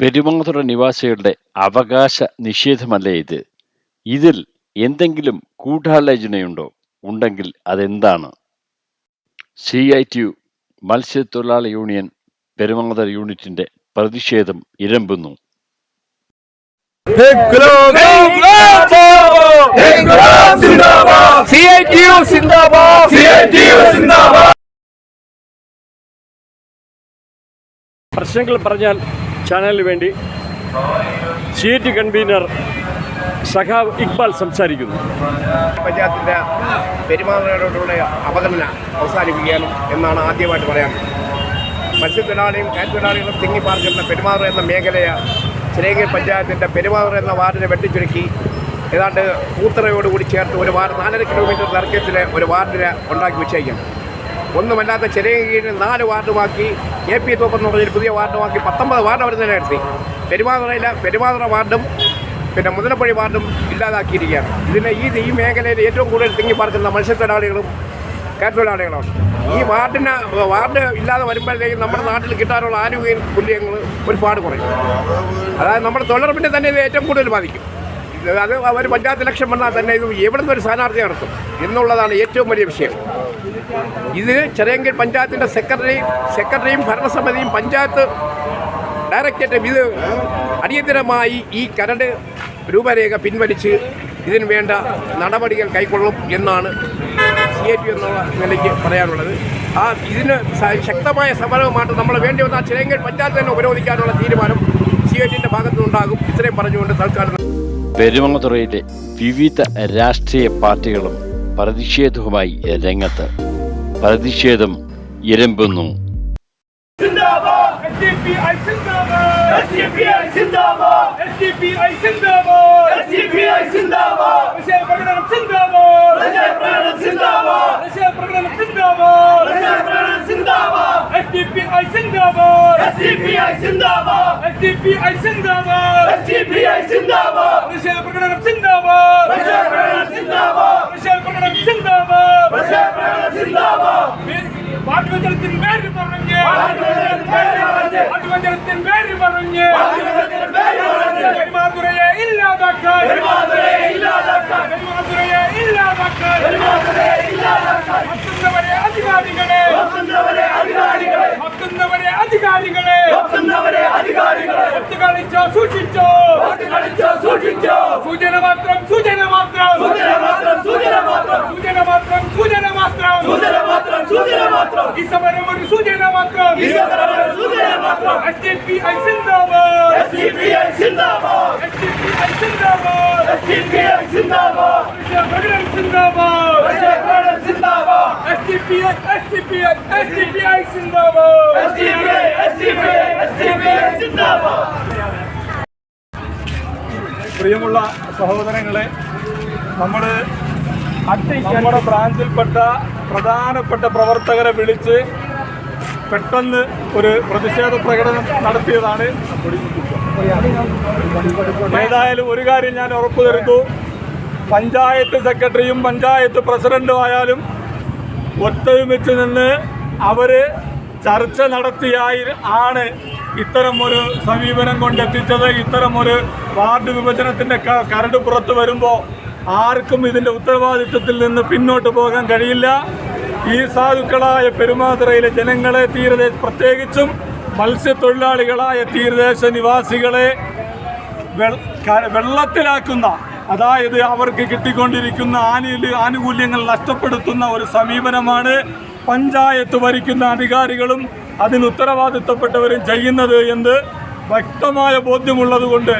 പെരുമാതുറ നിവാസികളുടെ അവകാശ നിഷേധമല്ലേ ഇത്? ഇതിൽ എന്തെങ്കിലും ഗൂഢാലോചനയുണ്ടോ? ഉണ്ടെങ്കിൽ അതെന്താണ്? സി ഐ ടി യു മത്സ്യത്തൊഴിലാളി യൂണിയൻ പെരുമാതുറ യൂണിറ്റിന്റെ പ്രതിഷേധം ഇരമ്പുന്നു. പ്രശ്നങ്ങൾ പറഞ്ഞാൽ ചാനലിന് വേണ്ടി സീറ്റ് കൺവീനർ സഖാവ് ഇക്ബാൽ സംസാരിക്കുന്നു. പഞ്ചായത്തിന്റെ പെരുമാറുന്നതിനോടുള്ള അവഗണന അവസാനിപ്പിക്കാനും എന്നാണ് ആദ്യമായിട്ട് പറയാൻ. മത്സ്യത്തൊഴിലാളിയും കാറ്റുതൊഴിലാളികളും തിങ്ങി പാർക്കുന്ന പെരുമാറ എന്ന മേഖലയെ ചിറയങ്കൽ പഞ്ചായത്തിന്റെ പെരുമാറ എന്ന വാർഡിനെ വെട്ടിച്ചുരുക്കി. ഏതാണ്ട് കൂത്തറയോടുകൂടി ചേർത്ത് ഒരു വാർഡ് നാലര കിലോമീറ്റർ ദർക്കത്തിൽ ഒരു വാർഡിനെ ഉണ്ടാക്കി വെച്ചേക്കും. ഒന്നുമല്ലാത്ത ചെറിയ കീഴിൽ നാല് വാർഡുമാക്കി എ പി തോപ്പ് എന്ന് പറഞ്ഞൊരു പുതിയ വാർഡുമാക്കി പത്തൊമ്പത് വാർഡ് അവർ നിലനിർത്തി പെരുമാതുറയിലെ പെരുമാതുറ വാർഡും പിന്നെ മുതലപ്പള്ളി വാർഡും ഇല്ലാതാക്കിയിരിക്കുകയാണ്. ഇതിന് ഈ ഈ മേഖലയിൽ ഏറ്റവും കൂടുതൽ തിങ്ങി പാർക്കുന്ന മത്സ്യത്തൊഴിലാളികളും കയറ്റൊഴിലാളികളാണ് ഈ വാർഡിന് വാർഡ് ഇല്ലാതെ വരുമ്പോഴത്തേക്കും നമ്മുടെ നാട്ടിൽ കിട്ടാനുള്ള ആനുകൂല്യങ്ങൾ ഒരുപാട് കുറയും. അതായത് നമ്മുടെ തൊഴിലുറപ്പിനെ തന്നെ ഇത് ഏറ്റവും കൂടുതൽ ബാധിക്കും. അത് ഒരു പഞ്ചായത്ത് ഇലക്ഷൻ വന്നാൽ തന്നെ ഇത് എവിടെ നിന്ന് ഒരു സ്ഥാനാർത്ഥി നടത്തും. എന്നുള്ളതാണ് ഏറ്റവും വലിയ വിഷയം. ഇത് ചെറിയങ്കിൽ പഞ്ചായത്തിന്റെ സെക്രട്ടറി സെക്രട്ടറിയും ഭരണസമിതിയും പഞ്ചായത്ത് ഡയറക്ടറേറ്റും ഇത് അടിയന്തരമായി ഈ കരട് രൂപരേഖ പിൻവലിച്ച് ഇതിന് വേണ്ട നടപടികൾ കൈക്കൊള്ളും എന്നാണ് സി എ ടി എന്നുള്ള നിലയ്ക്ക് പറയാനുള്ളത്. ആ ഇതിന് ശക്തമായ സമരവുമായിട്ട് നമ്മൾ വേണ്ടി വന്ന ചിലങ്കൽ പഞ്ചായത്ത് തന്നെ ഉപരോധിക്കാനുള്ള തീരുമാനം സി എ ടിന്റെ ഭാഗത്തുനിന്നുണ്ടാകും ഇത്രയും പറഞ്ഞുകൊണ്ട് തൽക്കാലം പെരുമങ്ങത്തുറയിലെ വിവിധ രാഷ്ട്രീയ പാർട്ടികളും പ്രതിഷേധവുമായി രംഗത്ത് പ്രതിഷേധം ഇരമ്പുന്നു പ്രകടനം Zindabad! പാട്ടുവചനത്തിൻ പേര് പറഞ്ഞ്. പാട്ടുവചനത്തിൻ പേര് പറഞ്ഞ്. പെരുമാതുറയെ ഇല്ലാതാക്കാൻ. പെരുമാതുറയെ ഇല്ലാതാക്കാൻ. പെരുമാതുറയെ ഇല്ലാതാക്കാൻ. പെരുമാതുറയെ ഇല്ലാതാക്കാൻ. മറ്റുന്നവരെ അധികാരികളെ. മറ്റുന്നവരെ അധികാരികളെ. മറ്റുന്നവരെ അധികാരികളെ. മറ്റുന്നവരെ അധികാരികളെ. ഒത്തുകളിച്ചോ സൂക്ഷിച്ചോ. ഒത്തുകളിച്ചോ സൂക്ഷിച്ചോ. സൂചന SDPI Sindabad! SDPI Sindabad! SDPI Sindabad! SDPI Sindabad! Bhagavan Sindabad! Bhagavan Sindabad! SDPI SDPI SDPI Sindabad! SDPI SDPI SDPI Sindabad! പ്രിയമുള്ള സഹോദരങ്ങളെ നമ്മൾ നമ്മുടെ ബ്രാഞ്ചിൽപ്പെട്ട പ്രധാനപ്പെട്ട പ്രവർത്തകരെ വിളിച്ച് പെട്ടെന്ന് ഒരു പ്രതിഷേധ പ്രകടനം നടത്തിയതാണ്. ഏതായാലും ഒരു കാര്യം ഞാൻ ഉറപ്പു തരുത്തു പഞ്ചായത്ത് സെക്രട്ടറിയും പഞ്ചായത്ത് പ്രസിഡന്റും ആയാലും ഒത്തൊരുമിച്ച് നിന്ന് അവർ ചർച്ച നടത്തിയായി ആണ് ഇത്തരം ഒരു സമീപനം കൊണ്ടെത്തിച്ചത്. ഇത്തരം ഒരു വാർഡ് വിഭജനത്തിന്റെ കരട് പുറത്ത് വരുമ്പോൾ ആർക്കും ഇതിന്റെ ഉത്തരവാദിത്വത്തിൽ നിന്ന് പിന്നോട്ട് പോകാൻ കഴിയില്ല. ഈ സാധുക്കളായ പെരുമാതുറയിലെ ജനങ്ങളെ തീരദേശ പ്രത്യേകിച്ചും മത്സ്യത്തൊഴിലാളികളായ തീരദേശ നിവാസികളെ വെള്ളത്തിലാക്കുന്ന അതായത് അവർക്ക് കിട്ടിക്കൊണ്ടിരിക്കുന്ന ആനുകൂല്യ ആനുകൂല്യങ്ങൾ നഷ്ടപ്പെടുത്തുന്ന ഒരു സമീപനമാണ് പഞ്ചായത്ത് ഭരിക്കുന്ന അധികാരികളും അതിന് ഉത്തരവാദിത്തപ്പെട്ടവരും ചെയ്യുന്നത് എന്ന് വ്യക്തമായ ബോധ്യമുള്ളതുകൊണ്ട്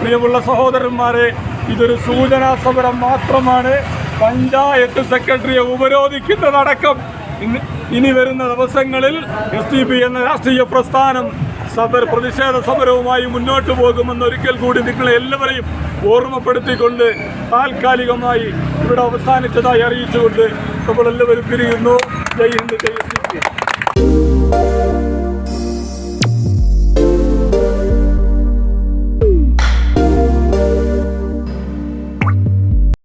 പ്രിയമുള്ള സഹോദരന്മാരെ ഇതൊരു സൂചനാ സമരം മാത്രമാണ്. പഞ്ചായത്ത് സെക്രട്ടറിയെ ഉപരോധിക്കുന്നതടക്കം ഇനി വരുന്ന ദിവസങ്ങളിൽ എസ് ഡി പി എന്ന രാഷ്ട്രീയ പ്രസ്ഥാനം സമര പ്രതിഷേധ സമരവുമായി മുന്നോട്ട് പോകുമെന്ന് ഒരിക്കൽ കൂടി നിങ്ങളെ എല്ലാവരെയും ഓർമ്മപ്പെടുത്തിക്കൊണ്ട് താൽക്കാലികമായി ഇവിടെ അവസാനിച്ചതായി അറിയിച്ചുകൊണ്ട് നമ്മളെല്ലാവരും പിരിയുന്നു. ജയ് ഹിന്ദ് ജയ്